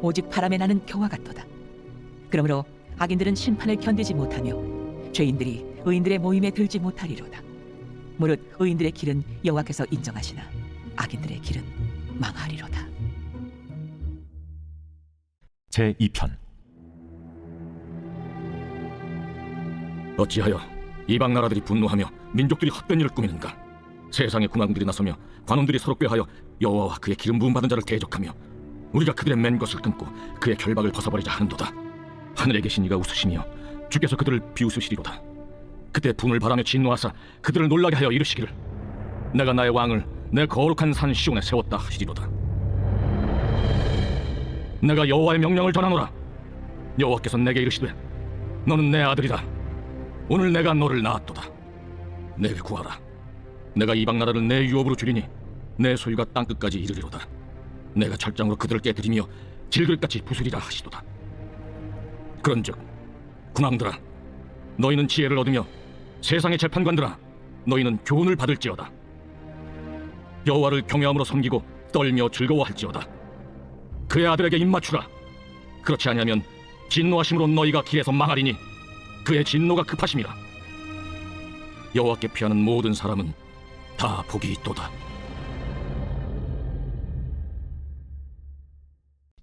오직 바람에 나는 겨와 같도다. 그러므로 악인들은 심판을 견디지 못하며 죄인들이 의인들의 모임에 들지 못하리로다. 무릇 의인들의 길은 여호와께서 인정하시나 악인들의 길은 망하리로다. 제 2편 어찌하여 이방 나라들이 분노하며 민족들이 헛된 일을 꾸미는가? 세상의 군왕들이 나서며 관원들이 서로 꾀하여 여호와와 그의 기름 부음 받은 자를 대적하며 우리가 그들의 맨 것을 끊고 그의 결박을 벗어버리자 하는도다. 하늘에 계신 이가 웃으시며 주께서 그들을 비웃으시리로다. 그때 분을 바라며 진노하사 그들을 놀라게 하여 이르시기를 내가 나의 왕을 내 거룩한 산 시온에 세웠다 하시리로다. 내가 여호와의 명령을 전하노라. 여호와께서 내게 이르시되 너는 내 아들이다. 오늘 내가 너를 낳았도다. 내게 구하라. 내가 이방 나라를 내 유업으로 주리니 내 소유가 땅 끝까지 이르리로다. 내가 철장으로 그들을 깨뜨리며 질글같이 부수리라 하시도다. 그런즉 군왕들아, 너희는 지혜를 얻으며 세상의 재판관들아, 너희는 교훈을 받을지어다. 여호와를 경외함으로 섬기고 떨며 즐거워할지어다. 그의 아들에게 입맞추라. 그렇지 아니하면 진노하심으로 너희가 길에서 망하리니 그의 진노가 급하심이라. 여호와께 피하는 모든 사람은 다 복이 있도다.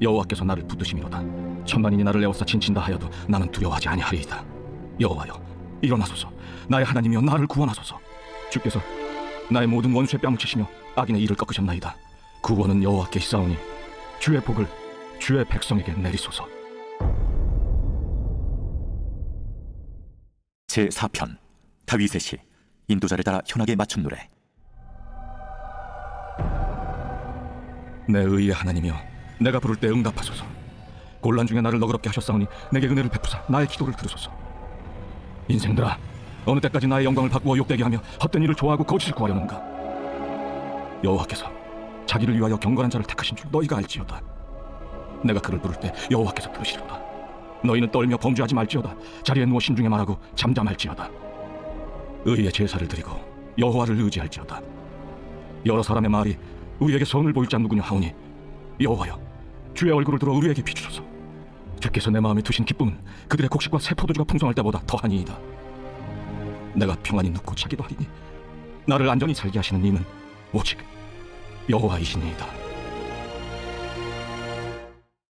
여호와께서 나를 붙드심이로다. 천만인이 나를 에워싸 진친다 하여도 나는 두려워하지 아니하리이다. 여호와여, 일어나소서, 나의 하나님이여 나를 구원하소서. 주께서 나의 모든 원수의 뺨을 치시며 악인의 이를 꺾으셨나이다. 구원은 여호와께 있사오니 주의 복을 주의 백성에게 내리소서. 제4편 다윗의 시 인도자를 따라 현악에 맞춘 노래 내 의의 하나님이여 내가 부를 때 응답하소서. 곤란 중에 나를 너그럽게 하셨사오니 내게 은혜를 베푸사 나의 기도를 들으소서. 인생들아 어느 때까지 나의 영광을 바꾸어 욕되게 하며 헛된 일을 좋아하고 거짓을 구하려는가? 여호와께서 자기를 위하여 경건한 자를 택하신 줄 너희가 알지어다. 내가 그를 부를 때 여호와께서 들으시리로다. 너희는 떨며 범죄하지 말지어다. 자리에 누워 신중에 말하고 잠잠할지어다. 의의 제사를 드리고 여호와를 의지할지어다. 여러 사람의 말이 우리에게 선을 보일 자 누구냐 하오니 여호와여 주의 얼굴을 들어 우리에게 비추소서. 주께서 내 마음에 두신 기쁨은 그들의 곡식과 새 포도주가 풍성할 때보다 더하니이다. 내가 평안히 눕고 자기도 하리니 나를 안전히 살게 하시는 이는 오직 여호와이시니이다.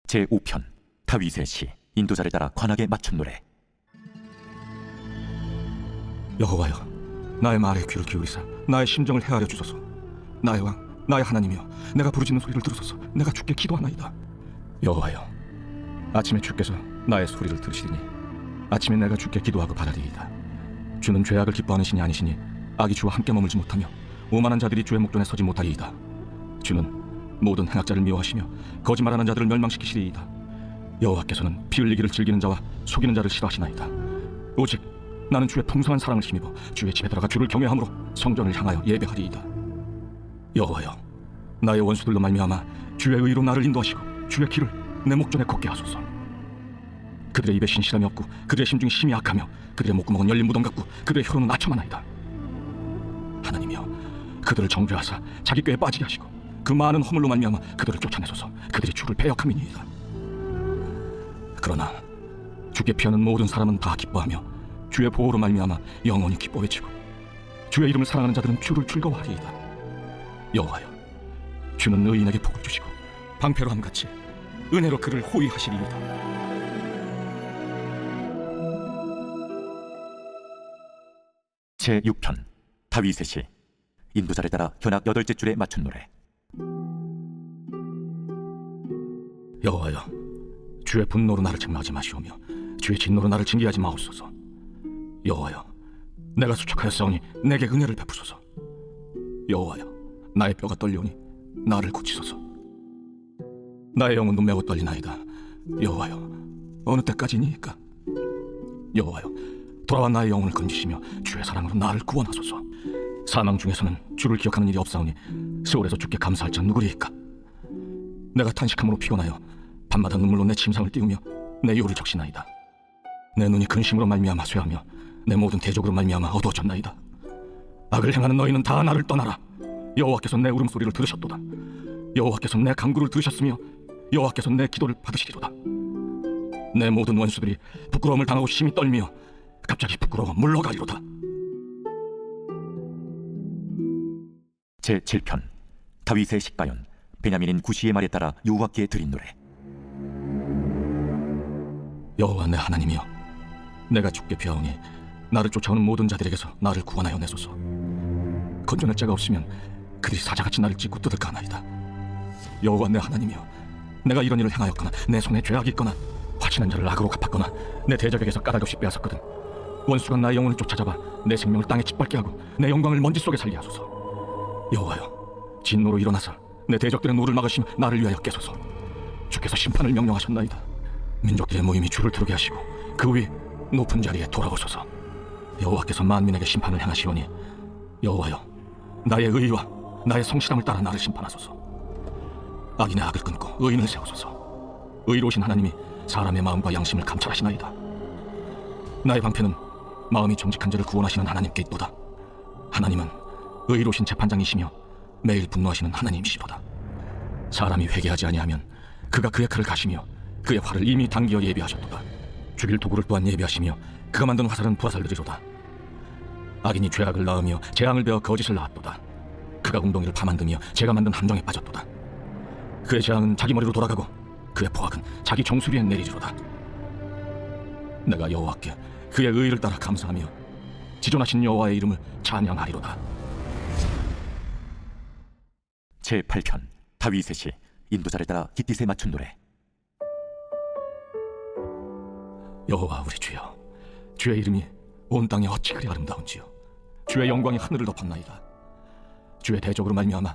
제 5편 다윗의 시 인도자를 따라 관악에 맞춘 노래 여호와여 나의 말에 귀를 기울이사 나의 심정을 헤아려 주소서 나의 왕 나의 하나님이여 내가 부르짖는 소리를 들으소서 내가 주께 기도하나이다 여호와여 아침에 주께서 나의 소리를 들으시리니 아침에 내가 주께 기도하고 바라리이다. 주는 죄악을 기뻐하는 신이 아니시니 악이 주와 함께 머물지 못하며 오만한 자들이 주의 목전에 서지 못하리이다. 주는 모든 행악자를 미워하시며 거짓말하는 자들을 멸망시키시리이다. 여호와께서는 피 흘리기를 즐기는 자와 속이는 자를 싫어하시나이다. 오직 나는 주의 풍성한 사랑을 힘입어 주의 집에 들어가 주를 경외함으로 성전을 향하여 예배하리이다. 여호와여, 나의 원수들로 말미암아 주의 의로 나를 인도하시고 주의 길을 내 목전에 걷게 하소서. 그들의 입에 신실함이 없고 그들의 심중이 심히 악하며 그들의 목구멍은 열린 무덤 같고 그들의 혀로는 아첨하나이다. 하나님이여, 그들을 정죄하사 자기 꾀에 빠지게 하시고 그 많은 허물로 말미암아 그들을 쫓아내소서. 그들이 주를 배역함이니이다. 그러나 주께 피하는 모든 사람은 다 기뻐하며 주의 보호로 말미암아 영원히 기뻐 외치고 주의 이름을 사랑하는 자들은 주를 즐거워하리이다. 여호와여, 주는 의인에게 복을 주시고 방패로 함같이 은혜로 그를 호위하시리이다. 제 6편 다윗의 시. 인도자를 따라 현악 여덟째 줄에 맞춘 노래. 여호와여 주의 분노로 나를 책망하지 마시오며 주의 진노로 나를 징계하지 마옵소서. 여호와여 내가 수척하였사오니 내게 은혜를 베푸소서. 여호와여 나의 뼈가 떨리오니 나를 고치소서 나의 영혼도 매우 떨리나이다 여호와여 어느 때까지니이까 여호와여 돌아와 나의 영혼을 건지시며 주의 사랑으로 나를 구원하소서 사망 중에서는 주를 기억하는 일이 없사오니 세월에서 주께 감사할 자 누구리이까 내가 탄식함으로 피곤하여 밤마다 눈물로 내 침상을 띄우며 내 요를 적시나이다. 내 눈이 근심으로 말미암아 쇠하며 내 모든 대적으로 말미암아 어두워졌나이다. 악을 행하는 너희는 다 나를 떠나라. 여호와께서 내 울음소리를 들으셨도다. 여호와께서 내 간구를 들으셨으며 여호와께서 내 기도를 받으시리로다. 내 모든 원수들이 부끄러움을 당하고 심히 떨며 갑자기 부끄러워 물러가리로다. 제 7편 다윗의 식가연 베냐민인 구시의 말에 따라 여호와께 드린 노래 여호와 내 하나님이여 내가 죽게 피하오니 나를 쫓아오는 모든 자들에게서 나를 구원하여 내소서 건져낼 자가 없으면 그들이 사자같이 나를 찢고 뜯을까 하나이다 여호와 내 하나님이여 내가 이런 일을 행하였거나 내 손에 죄악이 있거나 화친한 자를 악으로 갚았거나 내 대적에게서 까닭없이 빼앗았거든. 원수가 나의 영혼을 쫓아잡아 내 생명을 땅에 짓밟게 하고 내 영광을 먼지 속에 살게 하소서. 여호와여 진노로 일어나사 내 대적들의 노를 막으시며 나를 위하여 깨소서. 주께서 심판을 명령하셨나이다. 민족들의 모임이 주를 두르게 하시고 그 위 높은 자리에 돌아오소서. 여호와께서 만민에게 심판을 행하시오니 여호와여 나의 의와 나의 성실함을 따라 나를 심판하소서 악인의 악을 끊고 의인을 세우소서 의로우신 하나님이 사람의 마음과 양심을 감찰하시나이다 나의 방패는 마음이 정직한 자를 구원하시는 하나님께 있도다 하나님은 의로우신 재판장이시며 매일 분노하시는 하나님이시도다 사람이 회개하지 아니하면 그가 그의 칼을 가시며 그의 활을 이미 당기어 예비하셨도다. 죽일 도구를 또한 예비하시며 그가 만든 화살은 부하살들이로다. 악인이 죄악을 낳으며 재앙을 베어 거짓을 낳았도다. 그가 웅덩이를 파만드며 제가 만든 함정에 빠졌도다. 그의 재앙은 자기 머리로 돌아가고 그의 포악은 자기 정수리에 내리리로다. 내가 여호와께 그의 의를 따라 감사하며 지존하신 여호와의 이름을 찬양하리로다. 제 8편 다윗의 시 인도자를 따라 깃딧에 맞춘 노래 여호와 우리 주여 주의 이름이 온 땅에 어찌 그리 아름다운지요 주의 영광이 하늘을 덮었나이다 주의 대적으로 말미암아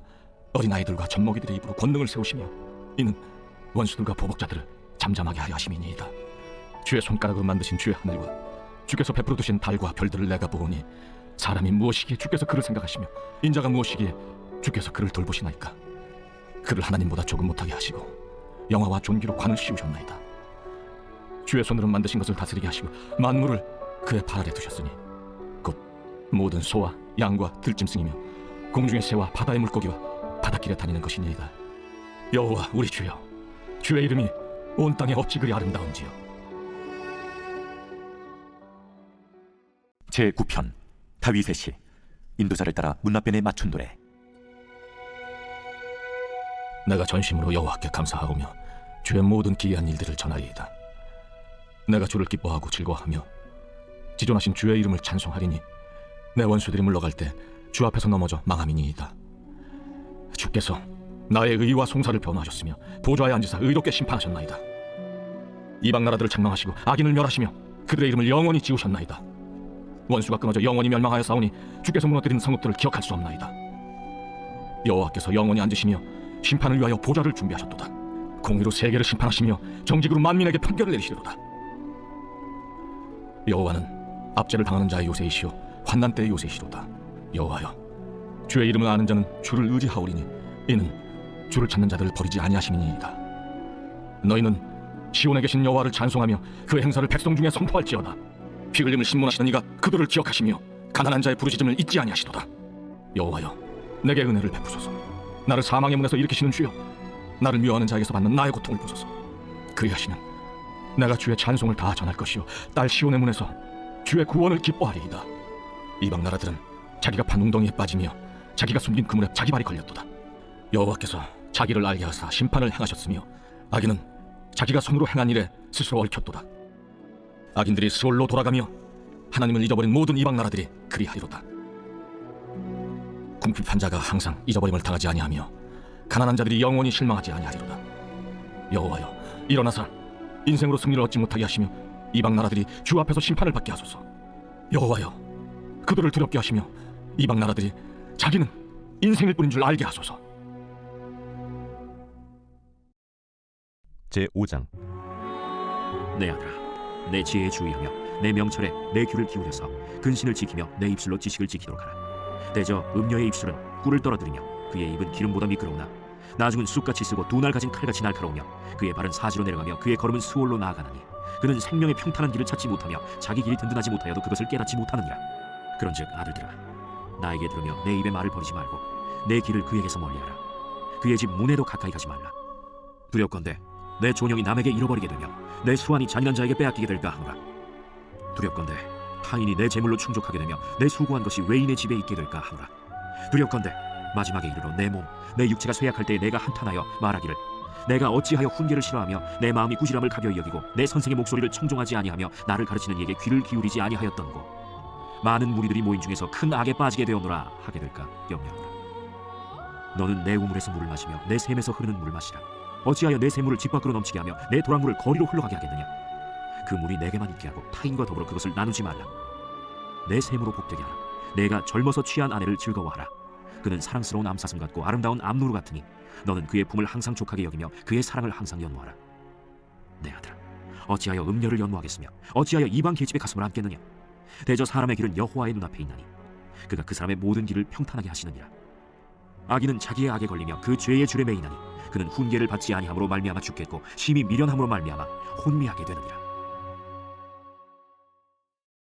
어린아이들과 젖먹이들의 입으로 권능을 세우시며 이는 원수들과 보복자들을 잠잠하게 하려 하심이니이다. 주의 손가락으로 만드신 주의 하늘과 주께서 베풀어 두신 달과 별들을 내가 보오니 사람이 무엇이기에 주께서 그를 생각하시며 인자가 무엇이기에 주께서 그를 돌보시나이까? 그를 하나님보다 조금 못하게 하시고 영화와 존귀로 관을 씌우셨나이다. 주의 손으로 만드신 것을 다스리게 하시고 만물을 그의 발 아래 두셨으니 곧 모든 소와 양과 들짐승이며 공중의 새와 바다의 물고기와 바닷길에 다니는 것이니이다. 여호와 우리 주여, 주의 이름이 온 땅에 어찌 그리 아름다운지요. 제 9편 다윗의 시 인도자를 따라 문나변에 맞춘 노래 내가 전심으로 여호와께 감사하오며 주의 모든 기이한 일들을 전하리이다. 내가 주를 기뻐하고 즐거워하며 지존하신 주의 이름을 찬송하리니 내 원수들이 물러갈 때 주 앞에서 넘어져 망함이니이다. 주께서 나의 의와 송사를 변호하셨으며 보좌에 앉으사 의롭게 심판하셨나이다. 이방 나라들을 책망하시고 악인을 멸하시며 그들의 이름을 영원히 지우셨나이다. 원수가 끊어져 영원히 멸망하여 싸우니 주께서 무너뜨린 성읍들을 기억할 수 없나이다. 여호와께서 영원히 앉으시며 심판을 위하여 보좌를 준비하셨도다. 공의로 세계를 심판하시며 정직으로 만민에게 판결을 내리시리로다. 여호와는 압제를 당하는 자의 요새이시오 환난 때의 요새이시로다. 여호와여, 주의 이름을 아는 자는 주를 의지하오리니 이는 주를 찾는 자들을 버리지 아니하심이니이다. 너희는 시온에 계신 여호와를 찬송하며 그 행사를 백성 중에 선포할지어다. 피 흘림을 신문하시는 이가 그들을 기억하시며 가난한 자의 부르짖음을 잊지 아니하시도다. 여호와여, 내게 은혜를 베푸소서. 나를 사망의 문에서 일으키시는 주여, 나를 미워하는 자에게서 받는 나의 고통을 보소서. 그리하시면 내가 주의 찬송을 다 전할 것이요 딸 시온의 문에서 주의 구원을 기뻐하리이다. 이방 나라들은 자기가 판 웅덩이에 빠지며 자기가 숨긴 그물에 자기 발이 걸렸도다. 여호와께서 자기를 알게 하사 심판을 행하셨으며 악인은 자기가 손으로 행한 일에 스스로 얽혔도다. 악인들이 스올로 돌아가며 하나님을 잊어버린 모든 이방 나라들이 그리하리로다. 궁핍한 자가 항상 잊어버림을 당하지 아니하며 가난한 자들이 영원히 실망하지 아니하리로다. 여호와여, 일어나사 인생으로 승리를 얻지 못하게 하시며 이방 나라들이 주 앞에서 심판을 받게 하소서. 여호와여, 그들을 두렵게 하시며 이방 나라들이 자기는 인생일 뿐인 줄 알게 하소서. 제 5장. 내 아들아 내 지혜에 주의하며 내 명철에 내 귀를 기울여서 근신을 지키며 내 입술로 지식을 지키도록 하라. 대저 음녀의 입술은 꿀을 떨어뜨리며 그의 입은 기름보다 미끄러우나 나중은 쑥같이 쓰고 두 날 가진 칼같이 날카로우며 그의 발은 사지로 내려가며 그의 걸음은 수월로 나아가나니 그는 생명의 평탄한 길을 찾지 못하며 자기 길이 든든하지 못하여도 그것을 깨닫지 못하느니라. 그런즉 아들들아 나에게 들으며 내 입의 말을 버리지 말고 내 길을 그에게서 멀리하라. 그의 집 문에도 가까이 가지 말라. 두렵건대 내 존영이 남에게 잃어버리게 되며 내 수완이 잔인한 자에게 빼앗기게 될까 하노라. 두렵건대 타인이 내 재물로 충족하게 되며 내 수고한 것이 외인의 집에 있게 될까 하노라. 두렵건대 마지막에 이르러 내 몸 내 육체가 쇠약할 때에 내가 한탄하여 말하기를 내가 어찌하여 훈계를 싫어하며 내 마음이 꾸지람을 가벼이 여기고 내 선생의 목소리를 청종하지 아니하며 나를 가르치는 이에게 귀를 기울이지 아니하였던고 많은 무리들이 모인 중에서 큰 악에 빠지게 되었노라 하게 될까 염려하노라. 너는 내 우물에서 물을 마시며 내 샘에서 흐르는 물을 마시라. 어찌하여 내 샘물을 집 밖으로 넘치게 하며 내 도랑물을 거리로 흘러가게 하겠느냐? 그 물이 내게만 있게 하고 타인과 더불어 그것을 나누지 말라. 내 샘으로 복되게 하라. 내가 젊어서 취한 아내를 즐거워하라. 그는 사랑스러운 암사슴 같고 아름다운 암노루 같으니 너는 그의 품을 항상 족하게 여기며 그의 사랑을 항상 연모하라. 내 아들아 어찌하여 음녀를 연모하겠으며 어찌하여 이방 계집의 가슴을 안겠느냐 대저 사람의 길은 여호와의 눈앞에 있나니 그가 그 사람의 모든 길을 평탄하게 하시느니라. 악인은 자기의 악에 걸리며 그 죄의 줄에 매이나니 그는 훈계를 받지 아니함으로 말미암아 죽겠고 심히 미련함으로 말미암아 혼미하게 되느니라